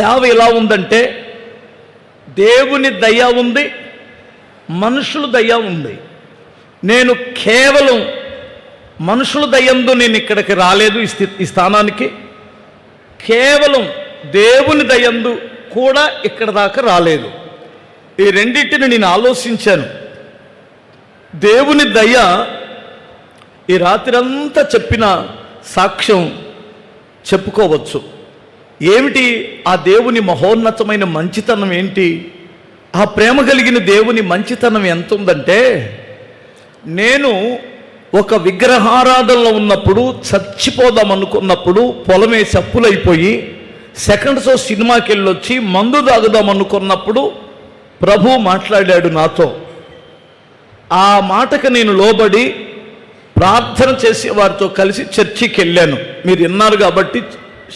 సేవ ఎలా ఉందంటే దేవుని దయ ఉంది మనుషుల దయ ఉంది. నేను కేవలం మనుషుల దయందు నేను ఇక్కడికి రాలేదు ఈ స్థితి ఈ స్థానానికి. కేవలం దేవుని దయందు కూడా ఇక్కడ దాకా రాలేదు. ఈ రెండింటిని నేను ఆలోచించాను. దేవుని దయ ఈ రాత్రంతా చెప్పిన సాక్ష్యం చెప్పుకోవచ్చు. ఏమిటి ఆ దేవుని మహోన్నతమైన మంచితనం ఏంటి? ఆ ప్రేమ కలిగిన దేవుని మంచితనం ఎంత ఉందంటే నేను ఒక విగ్రహారాధనలో ఉన్నప్పుడు చచ్చిపోదాం అనుకున్నప్పుడు పొలమే చప్పులైపోయి సెకండ్ షో సినిమాకి వెళ్ళొచ్చి మందు తాగుదాం అనుకున్నప్పుడు ప్రభు మాట్లాడాడు నాతో. ఆ మాటకు నేను లోబడి ప్రార్థన చేసి వారితో కలిసి చర్చికి వెళ్ళాను. మీరు విన్నారు కాబట్టి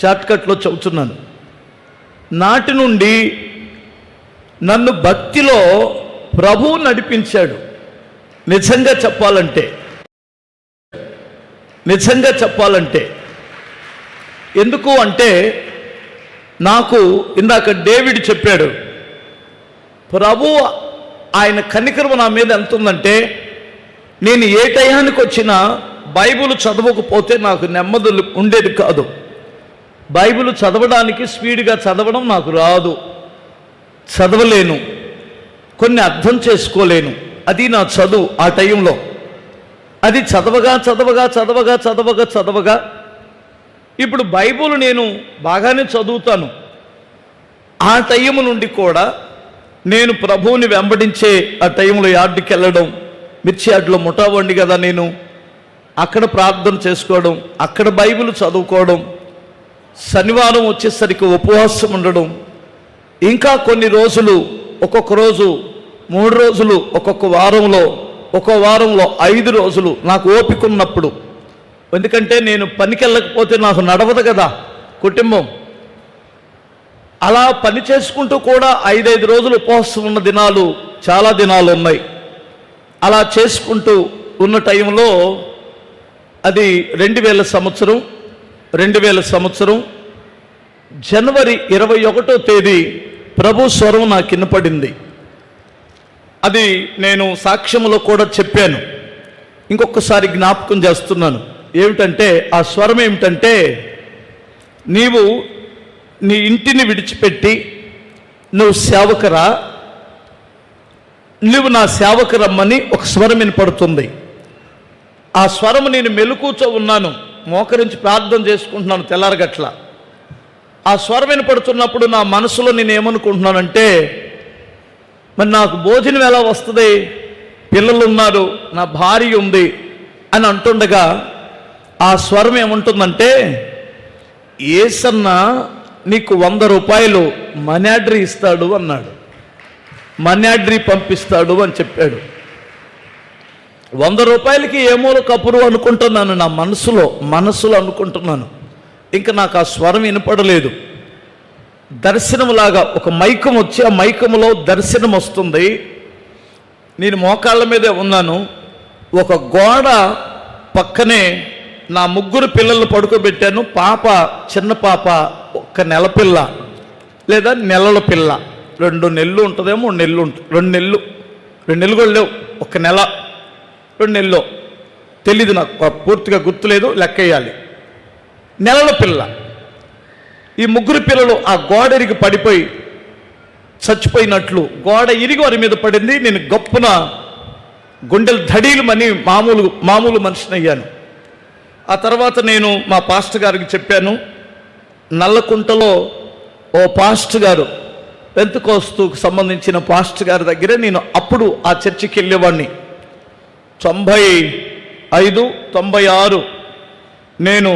షార్ట్కట్లో చెబుతున్నాను నాటి నుండి నన్ను భక్తిలో ప్రభువు నడిపించాడు. నిజంగా చెప్పాలంటే నిజంగా చెప్పాలంటే ఎందుకు అంటే నాకు ఇందాక డేవిడ్ చెప్పాడు ప్రభు ఆయన కనికరమ నా మీద ఎంత ఉందంటే నేను ఏ టయానికి వచ్చినా బైబిల్ చదవకపోతే నాకు నెమ్మది ఉండేది కాదు. బైబిల్ చదవడానికి స్పీడ్గా చదవడం నాకు రాదు. చదవలేను. కొన్ని అర్థం చేసుకోలేను. అది నా చదువు ఆ టైంలో. అది చదవగా చదవగా చదవగా చదవగా చదవగా. ఇప్పుడు బైబిల్ నేను బాగానే చదువుతాను. ఆ టైం నుండి కూడా నేను ప్రభువుని వెంబడించే ఆ టైంలో యార్డుకి వెళ్ళడం మిర్చి యార్డులో ముఠావండి కదా నేను. అక్కడ ప్రార్థన చేసుకోవడం అక్కడ బైబిల్ చదువుకోవడం శనివారం వచ్చేసరికి ఉపవాసం ఉండడం ఇంకా కొన్ని రోజులు ఒక్కొక్క రోజు మూడు రోజులు ఒక్కొక్క వారంలో ఒక్కో వారంలో ఐదు రోజులు నాకు ఓపిక ఉన్నప్పుడు. ఎందుకంటే నేను పనికి వెళ్ళకపోతే నాకు నడవదు కదా కుటుంబం. అలా పని చేసుకుంటూ కూడా ఐదైదు రోజులు ఉపవాసం ఉన్న దినాలు చాలా దినాలు ఉన్నాయి. అలా చేసుకుంటూ ఉన్న టైంలో అది రెండు వేల సంవత్సరం రెండు వేల సంవత్సరం జనవరి ఇరవై ఒకటో తేదీ ప్రభు స్వరం నాకు వినపడింది అది నేను సాక్ష్యంలో కూడా చెప్పాను. ఇంకొకసారి జ్ఞాపకం చేస్తున్నాను. ఏమిటంటే ఆ స్వరం ఏమిటంటే నీవు నీ ఇంటిని విడిచిపెట్టి నువ్వు సేవకరా నువ్వు నా సేవకు రమ్మని ఒక స్వరం వినపడుతుంది. ఆ స్వరం నేను మెలుకూచో ఉన్నాను. మోకరించి ప్రార్థన చేసుకుంటున్నాను తెల్లారగట్ల. ఆ స్వరం వినపడుతున్నప్పుడు నా మనసులో నేను ఏమనుకుంటున్నానంటే మరి నాకు భోజనం ఎలా వస్తుంది? పిల్లలు ఉన్నారు నా భార్య ఉంది అని అంటుండగా ఆ స్వరం ఏముంటుందంటే ఏసన్న నీకు వంద రూపాయలు మనాడ్రీ ఇస్తాడు అన్నాడు. మనాడ్రీ పంపిస్తాడు అని చెప్పాడు. వంద రూపాయలకి ఏమో కపురు అనుకుంటున్నాను నా మనసులో? మనసులో అనుకుంటున్నాను. ఇంకా నాకు ఆ స్వరం వినపడలేదు. దర్శనంలాగా ఒక మైకం వచ్చి ఆ మైకములో దర్శనం వస్తుంది. నేను మోకాళ్ళ మీదే ఉన్నాను. ఒక గోడ పక్కనే నా ముగ్గురు పిల్లలు పడుకోబెట్టాను. పాప చిన్న పాప ఒక్క నెల పిల్ల లేదా నెలల పిల్ల. రెండు నెలలు ఉంటుందేమో నెల్లు ఉంటుంది రెండు నెలలు రెండు నెలలు కూడా లేవు ఒక నెల. రెండు నెలలో. తెలీదు నాకు. పూర్తిగా గుర్తులేదు లెక్కేయాలి. నెలల పిల్ల. ఈ ముగ్గురు పిల్లలు ఆ గోడ ఇరిగి పడిపోయి చచ్చిపోయినట్లు గోడ ఇరిగి వారి మీద పడింది. నేను గొప్పన గుండెలు ధడీలమని మామూలు మామూలు మనిషిని అయ్యాను. ఆ తర్వాత నేను మా పాస్టర్ గారికి చెప్పాను నల్లకుంటలో ఓ పాస్టర్ గారు పెంతుకోస్తుకు సంబంధించిన పాస్టర్ గారి దగ్గరే నేను అప్పుడు ఆ చర్చికి వెళ్ళేవాడిని తొంభై ఐదు తొంభై ఆరు నేను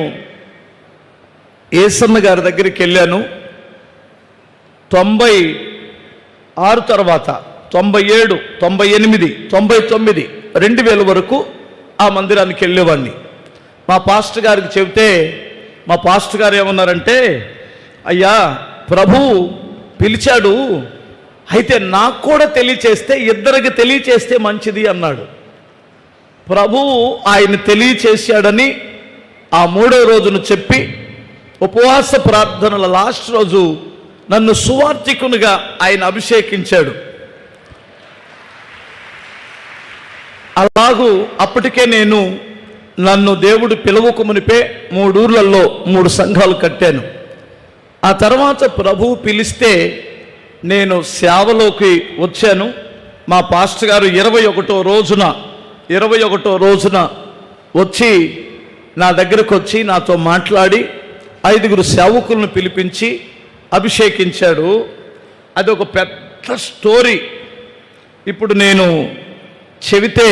ఏసన్న గారి దగ్గరికి వెళ్ళాను. తొంభై ఆరు తర్వాత తొంభై ఏడు తొంభై ఎనిమిది తొంభై తొమ్మిది రెండు వేల వరకు ఆ మందిరానికి వెళ్ళేవాడిని. మా పాస్టర్ గారికి చెబితే మా పాస్టర్ గారు ఏమన్నారంటే అయ్యా ప్రభు పిలిచాడు అయితే నాకు కూడా తెలియచేస్తే ఇద్దరికి తెలియచేస్తే మంచిది అన్నాడు. ప్రభువు ఆయన తెలియచేశాడని ఆ మూడో రోజును చెప్పి ఉపవాస ప్రార్థనల లాస్ట్ రోజు నన్ను సువార్థికునిగా ఆయన అభిషేకించాడు. అలాగూ అప్పటికే నేను నన్ను దేవుడు పిలువకు మునిపే మూడూర్లలో మూడు సంఘాలు కట్టాను. ఆ తర్వాత ప్రభువు పిలిస్తే నేను సేవలోకి వచ్చాను. మా పాస్టర్ గారు ఇరవై ఒకటో రోజున ఇరవై ఒకటో రోజున వచ్చి నా దగ్గరకు వచ్చి నాతో మాట్లాడి ఐదుగురు సేవకులను పిలిపించి అభిషేకించాడు. అది ఒక పెద్ద స్టోరీ. ఇప్పుడు నేను చెబితే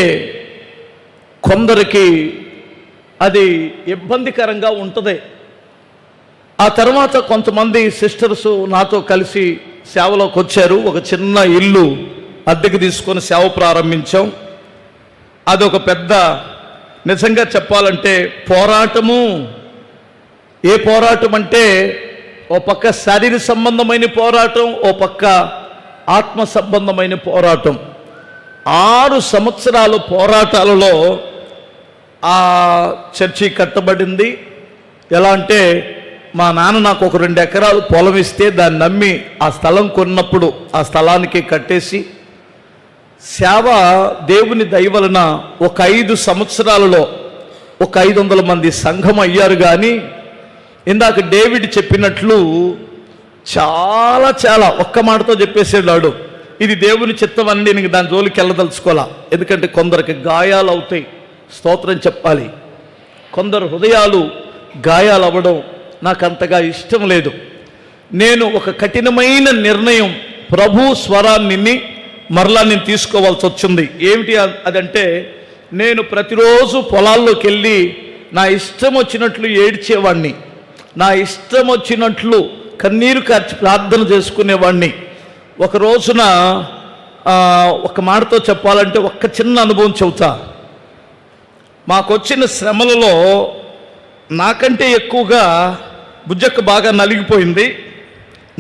కొందరికి అది ఇబ్బందికరంగా ఉంటుంది. ఆ తర్వాత కొంతమంది సిస్టర్స్ నాతో కలిసి సేవలోకి వచ్చారు ఒక చిన్న ఇల్లు అద్దెకి తీసుకొని సేవ ప్రారంభించాం. అదొక పెద్ద నిజంగా చెప్పాలంటే పోరాటము. ఏ పోరాటం అంటే ఓ పక్క శరీర సంబంధమైన పోరాటం ఓ పక్క ఆత్మ సంబంధమైన పోరాటం. ఆరు సంవత్సరాల పోరాటాలలో ఆ చర్చి కట్టబడింది. ఎలా అంటే మా నాన్న నాకు ఒక రెండు ఎకరాలు పొలం ఇస్తే దాన్ని నమ్మి ఆ స్థలం కొన్నప్పుడు ఆ స్థలానికి కట్టేసి సేవ దేవుని దయవలన ఒక ఐదు సంవత్సరాలలో ఒక ఐదు వందల మంది సంఘం అయ్యారు కానీ ఇందాక డేవిడ్ చెప్పినట్లు చాలా చాలా ఒక్క మాటతో చెప్పేసేవాడు ఇది దేవుని చిత్తం అని నేను దాని జోలికి వెళ్ళదలుచుకోవాలా ఎందుకంటే కొందరికి గాయాలు అవుతాయి. స్తోత్రం చెప్పాలి. కొందరు హృదయాలు గాయాలు అవ్వడం నాకు అంతగా ఇష్టం లేదు. నేను ఒక కఠినమైన నిర్ణయం ప్రభు స్వరాన్ని మరలా నేను తీసుకోవాల్సి వచ్చింది. ఏమిటి అదంటే నేను ప్రతిరోజు పొలాల్లోకి వెళ్ళి నా ఇష్టం వచ్చినట్లు ఏడ్చేవాడిని నా ఇష్టం వచ్చినట్లు కన్నీరు కార్చి ప్రార్థన చేసుకునేవాడిని ఒక రోజున ఒక మాటతో చెప్పాలంటే ఒక్క చిన్న అనుభవం చెబుతా. మాకొచ్చిన శ్రమలలో నాకంటే ఎక్కువగా బుజ్జక్క బాగా నలిగిపోయింది.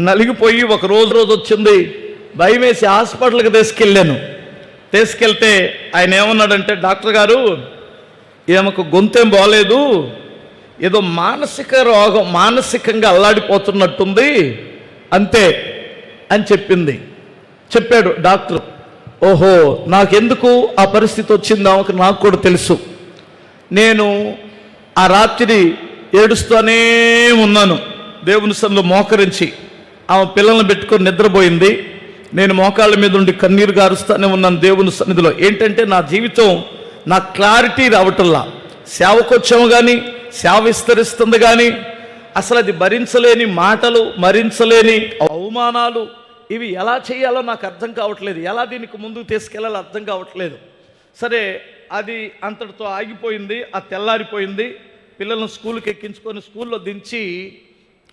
నలిగిపోయి ఒక రోజు రోజు వచ్చింది. భయం వేసి హాస్పిటల్కి తీసుకెళ్ళాను. తీసుకెళ్తే ఆయన ఏమన్నాడంటే డాక్టర్ గారు ఈమెకు గొంతేం బాగలేదు ఏదో మానసిక రోగం మానసికంగా అల్లాడిపోతున్నట్టుంది. అంతే అని చెప్పింది. చెప్పాడు డాక్టర్. ఓహో నాకెందుకు ఆ పరిస్థితి వచ్చిందో? ఆమెకు నాకు కూడా తెలుసు. నేను ఆ రాత్రి ఏడుస్తూనే ఉన్నాను. దేవుని సన్నిలో మోకరించి ఆమె పిల్లల్ని పెట్టుకొని నిద్రపోయింది. నేను మోకాళ్ళ మీద ఉండి కన్నీరు గారుస్తూనే ఉన్నాను దేవుని సన్నిధిలో. ఏంటంటే నా జీవితం నా క్లారిటీ రావటంలా. సేవకొచ్చాము కానీ సేవ విస్తరిస్తుంది కానీ అసలు అది భరించలేని మాటలు మరించలేని అవమానాలు ఇవి ఎలా చేయాలో నాకు అర్థం కావట్లేదు. ఎలా దీనికి ముందుకు తీసుకెళ్ళాలో అర్థం కావట్లేదు. సరే అది అంతటితో ఆగిపోయింది ఆ తెల్లారిపోయింది. పిల్లలను స్కూల్కి ఎక్కించుకొని స్కూల్లో దించి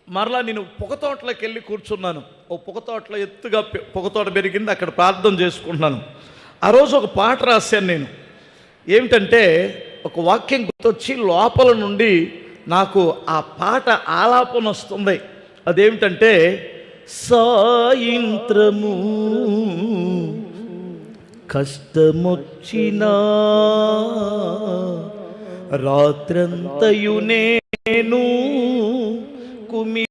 మరలా నేను పొగతోటలోకి వెళ్ళి కూర్చున్నాను. ఓ పొగతోటలో ఎత్తుగా పొగతోట పెరిగింది అక్కడ ప్రార్థన చేసుకుంటున్నాను. ఆ రోజు ఒక పాట రాశాను నేను. ఏమిటంటే ఒక వాక్యం గుర్తొచ్చి లోపల నుండి నాకు ఆ పాట ఆలాపన వస్తుంది. అదేమిటంటే సాయంత్రము కష్టమొచ్చినా రాత్రంతయు నేను حكمه